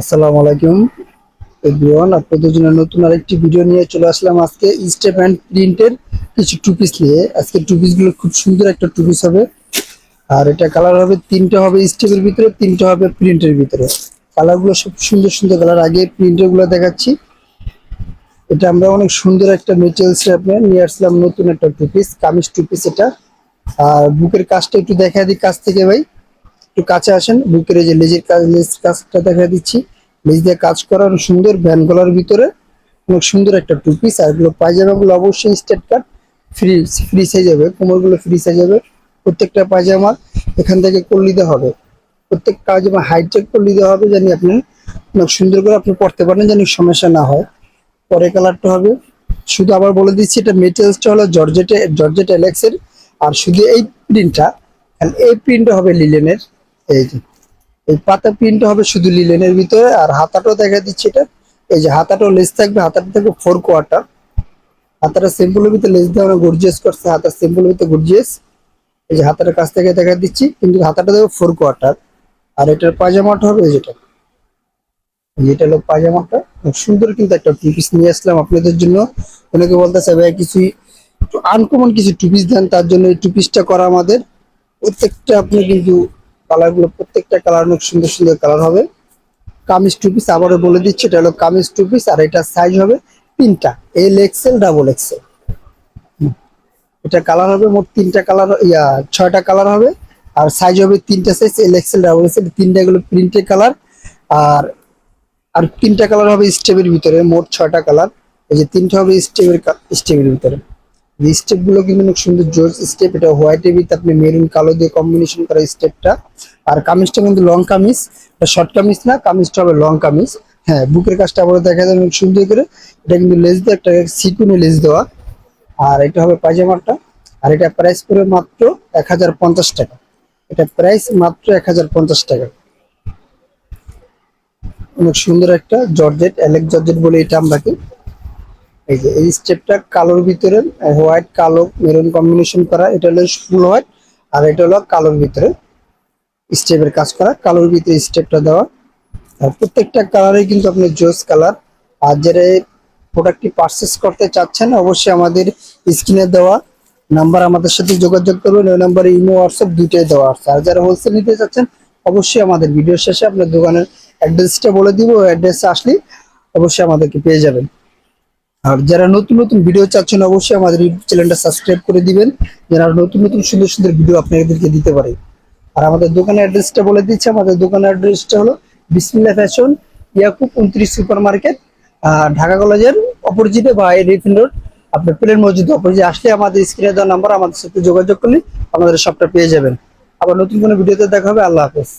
আসসালামু আলাইকুম। এভরিওয়ান আপনাদের জন্য নতুন আরেকটি ভিডিও নিয়ে চলে আসলাম আজকে স্টেপ অ্যান্ড প্রিন্টের কিছু টু পিস নিয়ে। আজকে টু গুলো খুব সুন্দর একটা টু পিস হবে। আর এটা কালার হবে, তিনটা হবে স্টেপের ভিতরে, তিনটা হবে প্রিন্টের ভিতরে। কালারগুলো সব সুন্দর সুন্দর কালার আগে প্রিন্টেরগুলো দেখাচ্ছি। এটা আমরা অনেক সুন্দর একটা মেটেরিয়ালস আপনার নিয়ে আসলাম নতুন একটা two piece kameez two piece এটা। আর বুকের কাজটা একটু দেখা দিই কাছ থেকে ভাই। একটু কাছে আসেন, বুকের যে লেজের কাজ, লেজ কাজটা দেখা দিচ্ছি। লেজ দিয়ে কাজ করা অনেক সুন্দর ভ্যান গলার ভিতরে অনেক সুন্দর একটা টু পিস, আর এগুলো পায়জামাগুলো অবশ্যই straight cut, free free size হবে, কোমরগুলো ফ্রি সাইজ হবে। প্রত্যেকটা পায়জামা এখান থেকে করলিতে হবে। প্রত্যেক পায়জামা হাইটেক করলিতে হবে জানি আপনি অনেক সুন্দর করে আপনি পড়তে পারেন জানি সমস্যা না হয়। পরে কালারটা হবে। শুধু আবার বলে দিচ্ছি, এটা মেটেরিয়ালসটা হলো জর্জেটে, জর্জেট এলেক্সের আর শুধু এই প্রিন্টটা এই প্রিন্টটা হবে লিলেনের এই যে, এই পাতা প্রিন্ট হবে শুধু লিলেনের ভিতরে, আর হাতাটাও দেখা দিচ্ছে এটা। এই যে হাতাটাও লেস থাকবে, হাতাটা থাকবে ফোর কোয়ার্টার হাতাটা সিম্পলের ভিতরে লেস আমরা গর্জিয়াস করছে হাতার সিম্পলের ভিতরে গর্জিয়াস এই যে হাতাটা কাছ থেকে দেখা দিচ্ছি, কিন্তু হাতাটা দেবে ফোর কোয়ার্টার আর এটার পায়জামাটা হবে যেটা। এই যেটা হলো পায়জামাটা খুব সুন্দর কিন্তু একটা টু পিস নিয়ে আসলাম আপনাদের জন্য। অনেকে বলতেছে, ভাই, কিছুই আনকমন কিছু টু পিস দেন, তার জন্য এই টু পিসটা করা আমাদের। প্রত্যেকটা আপনি কিন্তু কালারগুলো প্রত্যেকটা কালার অনেক সুন্দর সুন্দর কালার হবে। কামিজ টু পিস আবারও বলে দিচ্ছি, এটা হলো কামিজ টু পিস আর এটা সাইজ হবে তিনটা এল এক্সেল ডাবল এক্সেল এটা কালার হবে, মোট তিনটা কালার, ইয়া, ছয়টা কালার হবে। আর সাইজ হবে তিনটা size L XL double XL তিনটা গুলো প্রিন্টের কালার। আর আর তিনটা কালার হবে স্টেপের ভিতরে, মোট ছয়টা কালার। এই যে তিনটা হবে স্টেপের স্টেপের ভিতরে। স্টেপগুলো কিন্তু অনেক সুন্দর জোর স্টেপ এটা হোয়াইটের ভিতরে আপনি মেরুন কালো দিয়ে কম্বিনেশন করা স্টেপটা আর কামিজটা কিন্তু লং কামিজ শর্ট কামিজ না, কামিজটা হবে লং কামিজ। হ্যাঁ বুকের কাজটা আবার দেখা যায় অনেক সুন্দর করে। এটা কিন্তু লেস দিয়ে একটা সিকুনে লেস দেওয়া। আর এটা হবে পায়জামাটা। আর এটা প্রাইস পড়বে মাত্র এক হাজার পঞ্চাশ টাকা। এটা প্রাইস মাত্র এক হাজার পঞ্চাশ টাকা। অনেক সুন্দর একটা জর্জেট অ্যালেক জর্জেট বলে এটা আমরা এই যে, এই স্টেপটা কালোর ভিতরে হোয়াইট কালো মেরুন কম্বিনেশন করা, এটা হলো ফুল হোয়াইট আর এটা হলো কালোর ভিতরে স্টেপের কাজ করা। কালোর ভিতরে স্টেপটা দেওয়া। প্রত্যেকটা কালারে কিন্তু আপনি জোস কালার আর যারা প্রোডাক্টটি পারচেস করতে চাচ্ছেন, অবশ্যই আমাদের স্ক্রিনে দেওয়া নাম্বার আমাদের সাথে যোগাযোগ করবেন। ওই নাম্বারে ইমো হোয়াটসঅ্যাপ দুইটাই দেওয়া আছে। আর যারা হোলসেল নিতে চাচ্ছেন, অবশ্যই আমাদের ভিডিও শেষে আপনার দোকানের অ্যাড্রেসটা বলে দিব। ওই অ্যাড্রেসে আসলে অবশ্যই আমাদেরকে পেয়ে যাবেন। আর যারা নতুন নতুন ভিডিও চাচ্ছেন, অবশ্যই আমাদের ইউটিউব চ্যানেলটা সাবস্ক্রাইব করে দিবেন। যারা নতুন নতুন সুন্দর সুন্দর ভিডিও আপনাদেরকে দিতে পারে। আর আমাদের দোকানের অ্যাড্রেসটা বলে দিচ্ছি। আমাদের দোকানের অ্যাড্রেসটা হলো বিসমিল্লা ফ্যাশন, ইয়াকুব উনত্রিশ সুপার মার্কেট ঢাকা কলেজের অপোজিটে বা রিফিন রোড। আপনার প্লেন মসজিদ অপোজিটে আসলে আমাদের স্ক্রিনে দেওয়া নাম্বার আমাদের সাথে যোগাযোগ করলে আমাদের সবটা পেয়ে যাবেন। আবার নতুন কোনো ভিডিওতে দেখা হবে। আল্লাহ হাফেজ।